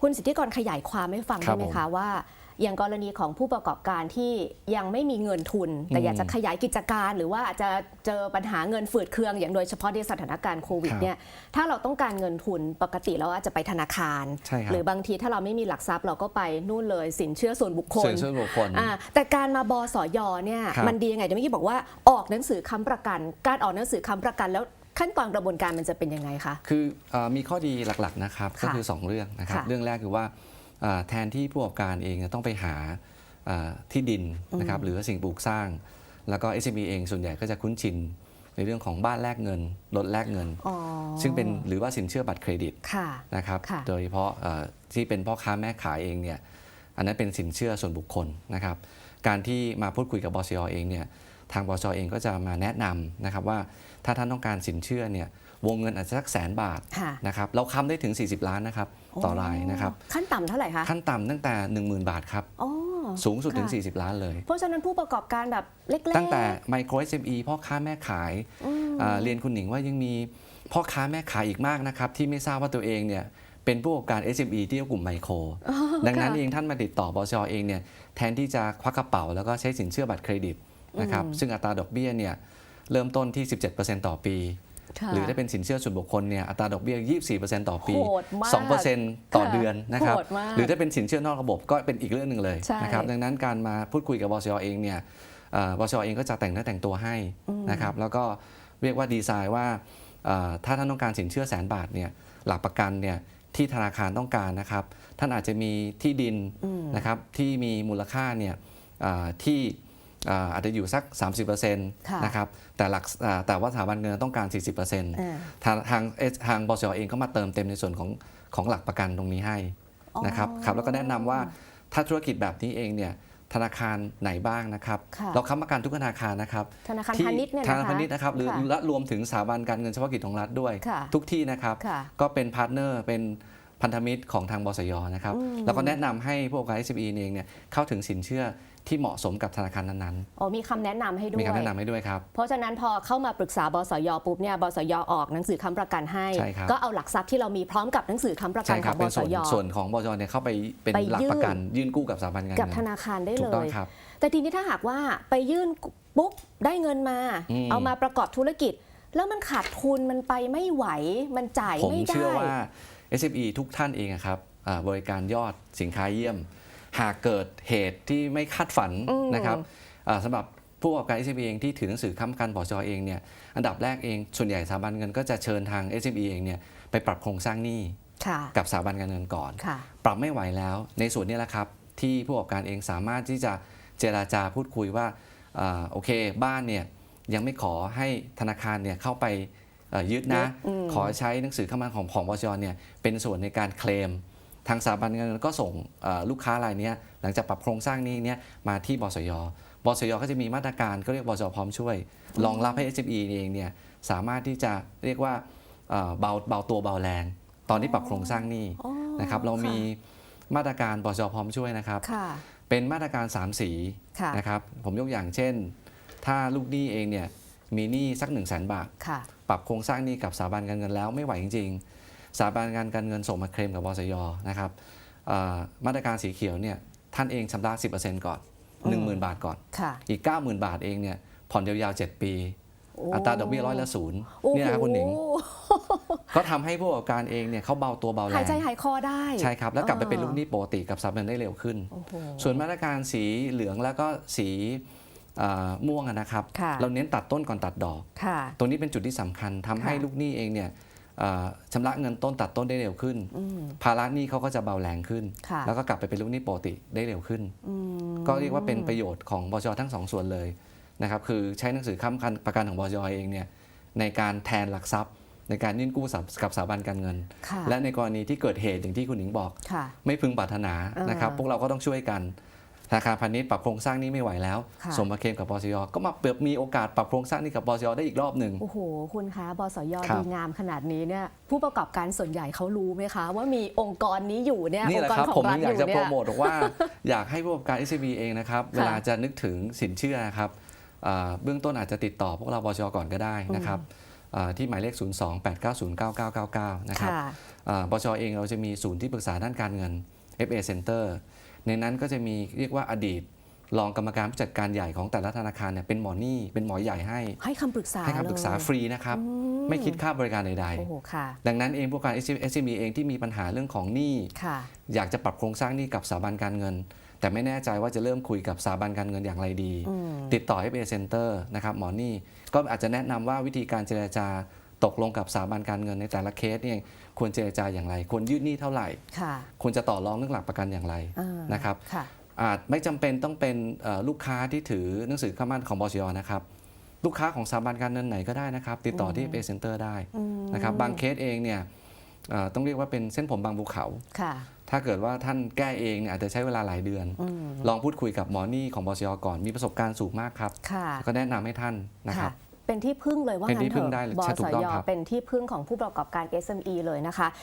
คุณสิทธิกรขยายความให้ฟังครัได้บไหมคะว่า อย่างกรณีของผู้ประกอบการที่ยังไม่มีเงินทุน แต่อืมอยากจะขยายกิจการหรือว่าอาจจะเจอปัญหาเงินฝืดเคือง อย่างโดยเฉพาะในสถานการณ์โควิดครับเนี่ยถ้าเราต้องการเงินทุนปกติเราอาจจะไปธนาคารใช่ครับหรือบางทีถ้าเราไม่มีหลักทรัพย์เราก็ไปนู่นเลยสินเชื่อส่วนบุคคลส่วนส่วนบุคคลอ่าแต่การมาบสยเนี่ยครับมันดียังไงเดี๋ยวเมื่อกี้บอกว่าออกหนังสือค้ำประกัน การออกหนังสือค้ำประกันแล้ว ขั้นตอนกระบวนการมันจะเป็นยังไงคะ คือเออมีข้อดีหลักๆนะครับค่ะก็คือ 2 เรื่องนะครับค่ะเรื่องแรกคือว่าเอ่อแทนที่ผู้ประกอบการเองจะต้องไปหาเอ่อที่ดินนะครับหรือว่าสิ่งปลูกสร้าง แล้วก็ SME เองส่วนใหญ่ก็จะคุ้นชินในเรื่องของบ้านแลกเงินรถแลกเงิน อ๋อซึ่งเป็นหรือว่าสินเชื่อบัตรเครดิต ค่ะ นะครับค่ะ โดยเฉพาะเอ่อที่เป็นพ่อค้าแม่ขายเองเนี่ยอันนั้นเป็นสินเชื่อส่วนบุคคลนะครับ การที่มาพูดคุยกับบชเองเนี่ยทางบชเองก็จะมาแนะนำนะครับว่า ถ้าท่านต้องการสินเชื่อเนี่ยวงเงินอาจจะสักแสนบาทค่ะนะครับเราค้ำได้ถึง 40 ล้านนะครับต่อรายนะครับขั้นต่ำเท่าไหร่คะขั้นต่ำตั้งแต่ 10,000 บาทครับอ๋อสูงสุดถึงค่ะ40 ล้านเลย เพราะฉะนั้นผู้ประกอบการแบบเล็กๆ ตั้งแต่ไมโคร SME พ่อค้าแม่ขายอืมอ่าเรียนคุณหนิงว่ายังมีพ่อค้าแม่ขายอีกมากนะครับที่ไม่ทราบว่าตัวเองเนี่ยเป็นผู้ประกอบการ SME ที่เรียกกลุ่มไมโคร ดังนั้นค่ะเองท่านมาติดต่อบชเองเนี่ยแทนที่จะควักกระเป๋าแล้วก็ใช้สินเชื่อบัตรเครดิตนะครับซึ่งอัตราดอกเบี้ยเนี่ย เริ่มต้นที่ 17%ต่อปีค่ะหรือถ้าเป็นสินเชื่อส่วนบุคคลเนี่ยอัตราดอกเบี้ย 24%ต่อปีโหดมาก2%ต่อเดือนนะครับโหดมากหรือถ้าเป็นสินเชื่อนอกระบบก็เป็นอีกเรื่องหนึ่งเลยใช่นะครับ ดังนั้นการมาพูดคุยกับบชเองเนี่ยเอ่อบชเองก็จะแต่งเนื้อแต่งตัวให้นะครับ แล้วก็เรียกว่าดีไซน์ว่าเอ่อถ้าท่านต้องการสินเชื่อแสนบาทเนี่ยหลักประกันเนี่ยที่ธนาคารต้องการนะครับ ท่านอาจจะมีที่ดินนะครับที่มีมูลค่าเนี่ยเอ่อที่เอ่ออาจจะอยู่สัก 30%ค่ะนะครับแต่หลักเอ่อแต่ว่าสถาบันเงินต้องการ 40%อ่าทางทางเอ่อทางบชเองก็มาเติมเต็มในส่วนของของหลักประกันตรงนี้ให้นะครับอ๋อครับแล้วก็แนะนำว่าถ้าธุรกิจแบบนี้เองเนี่ยธนาคารไหนบ้างนะครับค่ะเราค้ำประกันทุกธนาคารนะครับธนาคารที่พาณิชย์เนี่ยธนะคะนาคารพาณิชย์นะครับหรือค่ะและรวมถึงสถาบันการเงินเฉพาะกิจของรัฐด้วยค่ะทุกที่นะครับค่ะก็เป็นพาร์ทเนอร์เป็น พันธมิตรของทางบสยนะครับอืมแล้วก็แนะนำให้ผู้ประกอบการ SME เองเนี่ยเข้าถึงสินเชื่อที่เหมาะสมกับธนาคารนั้นอ๋อมีคำแนะนำให้ด้ๆวยมีคำแนะนำให้ด้วยครับ เพราะฉะนั้นพอเข้ามาปรึกษาบสยปุ๊บเนี่ยบสยออกหนังสือค้ำประกันให้ใช่ครับก็เอาหลักทรัพย์ที่เรามีพร้อมกับหนังสือค้ำประกัใช่นคขรัอบงบเป็นสส่วนยส่วนของบจเนี่ยเข้าไปเป็นไปหลักยื่นประกัน ยื่นกู้กับสถาบันการกับเงินธนาคารได้ถูเลกต้องยครับแต่ทีนี้ถ้าหากว่าไปยื่นปุ๊บได้เงินมาอืมเอามาประกอบธุรกิจ แล้วมันขาดทุนมันไปไม่ไหวมันจ่ายผมไม่ได้เชื่อว่า SME ทุกท่านเองอะครับอ่าบริการยอดสินค้าเยี่ยม หากเกิดเหตุที่ไม่คาดฝันอืมนะครับอ่าสำหรับผู้ประกอบการ SME เองที่ถือหนังสือค้ำประกันบจเองเนี่ยอันดับแรกเองส่วนใหญ่สถาบันเงินก็จะเชิญทาง SME เองเนี่ยไปปรับโครงสร้างหนี้ค่ะกับสถาบันการเงินก่อนค่ะปรับไม่ไหวแล้ว ในส่วนนี้แหละครับ ที่ผู้ประกอบการเองสามารถที่จะเจราจาพูดคุยว่าอ่าโอเค บ้านเนี่ยยังไม่ขอให้ธนาคารเนี่ยเข้าไปเอ่อ ยึดนะยึดอืมขอใช้หนังสือเข้ามาของของบชเนี่ยเป็นส่วนในการเคลม ทางสถาบันการเงินก็ส่งเอ่อลูกค้ารายเนี้ยหลังจากปรับโครงสร้างหนี้เนี่ยมาที่บสยบสยก็จะมีมาตรการก็เรียกบสพร้อมช่วยรองรับให้ SME เองเนี่ยสามารถที่จะเรียกว่าเอ่อเบาเบาตัวเบาแรง ตอนที่ปรับโครงสร้างหนี้อ๋อนะครับเรามีมาตรการบชพร้อมช่วยนะครับค่ะเป็นมาตรการ 3 สีค่ะนะครับผมยกอย่างเช่น ถ้าลูกหนี้เองเนี่ย มีหนี้สัก1 0 0 0 0แบาทค่ะปรับโครงสร้างหนี้กับสถาบันการเงินแล้วไม่ไหวจริงๆสถาบันการการเงินส่งมาเคลมกับบสยนะครับเอ่อมาตรการสีเขียวเนี่ยท่านเองชำระ 10%ก่อนอืม10,000 บาทก่อนค่ะอีก 90,000 บาทเองเนี่ยผ่อนยาวๆ 7 ปีโอัตราดอกเบี้ยร้อยละศูนย์โอ้โหเนี่ยนะครับคุณหนิงก็ทำให้ผู้ประกอบการเองเนี่ยเขาเบาตัวเบาแรหายงใจหายคอได้ ใช่ครับ แล้วกลับไปเป็นออลูกหนี้ปกติกับสถาบันได้เร็วขึ้นโอ้โหส่วนมาตรการสีเหลืองแล้วก็สีเอ่อ ม่วงอะนะครับค่ะเราเน้นตัดต้นก่อนตัดดอกค่ะตรงนี้เป็นจุดที่สำคัญทำให้ค่ะลูกหนี้เองเนี่ยเอ่อชำระเงินต้นตัดต้นได้เร็วขึ้นอืมภาระหนี้เขาก็จะเบาแรงขึ้นค่ะแล้วก็กลับไปเป็นลูกหนี้ปกติได้เร็วขึ้นอืมก็เรียกว่าเป็นประโยชน์ของบจทั้งสองส่วนเลยนะครับคือใช้หนังสือค้ำประกันของบจเองเนี่ยในการแทนหลักทรัพย์ ในการยื่นกู้กับสถาบันการเงินค่ะและในกรณีที่เกิดเหตุอย่างที่คุณหญิงบอกค่ะไม่พึงปรารถนาอ่านนะครับพวกเราก็ต้องช่วยกัน ธนาคารพาณิชย์ปรับโครงสร้างหนี้ไม่ไหวแล้วค่ะส่งมาเคลมกับบสยก็มาเปิดมีโอกาสปรับโครงสร้างหนี้กับบสยได้อีกรอบหนึ่งโอ้โหคุณคะบสยครับดีงามขนาดนี้เนี่ยผู้ประกอบการส่วนใหญ่เขารู้ไหมคะ ว่ามีองค์กรนี้อยู่เนี่ยนี่องแหละค์กรครับขอผมงรัฐอยากอจะยู่โปรเนี่ยโมทบอกว่า อยากให้ผู้ประกอบการ SME เองนะครับเวลาจะนึกถึงสินเชื่อนะครับอ่าเบื้องต้นอาจจะติดต่อพวกเราบชก่อนก็ได้นะครับอ่าที่หมายเลข 028909999 นะครับค่ะอ่าบชเองเราจะมีศูนย์ที่ปรึกษาด้านการเงิน FA Center ในนั้นก็จะมีเรียกว่าอดีตรองกรรมการผู้จัดการใหญ่ของแต่ละธนาคารเนี่ยเป็นหมอนี่เป็นหมอใหญ่ให้ ให้คำปรึกษาให้คำปรึกษาเลยฟรีนะครับอืมไม่คิดค่าบริการใดโอ้โหค่ะๆดังนั้นเองพวกการ SME เองที่มีปัญหาเรื่องของหนี้ค่ะอยากจะปรับโครงสร้างหนี้กับสถาบันการเงิน แต่ไม่แน่ใจว่าจะเริ่มคุยกับสถาบันการเงินอย่างไรดีอืมติดต่อ FA Center นะครับหมอนี่ก็อาจจะแนะนำว่าวิธีการเจรจา ตกลงกับสถาบันการเงินในแต่ละเคสเนี่ยควรเจรจาอย่างไร ควรยืดหนี้เท่าไหร่ค่ะควรจะต่อรองเรื่องหลักประกันอย่างไรอ่านะครับค่ะอาจไม่จำเป็นต้องเป็นเอ่อลูกค้าที่ถือหนังสือข้ามั่นของบชนะครับ ลูกค้าของสถาบันการเงินไหนก็ได้นะครับ ติดต่อที่ FA Center ได้อืมนะครับบางเคสเองเนี่ยเอ่อต้องเรียกว่าเป็นเส้นผมบางภูเขาค่ะถ้าเกิดว่าท่านแก้เองเนี่ยอาจจะใช้เวลาหลายเดือนอืมลองพูดคุยกับหมอนี่ของบชก่อนมีประสบการณ์สูงมากครับค่ะก็แนะนำให้ท่านนะครับ เป็นที่พึ่งเลยว่าเป็นงั้ที่นเถพึ่งอะได้เลยบใช่ถูสกต้องยครับเป็นที่พึ่งของผู้ประกอบการ SME เลยนะคะ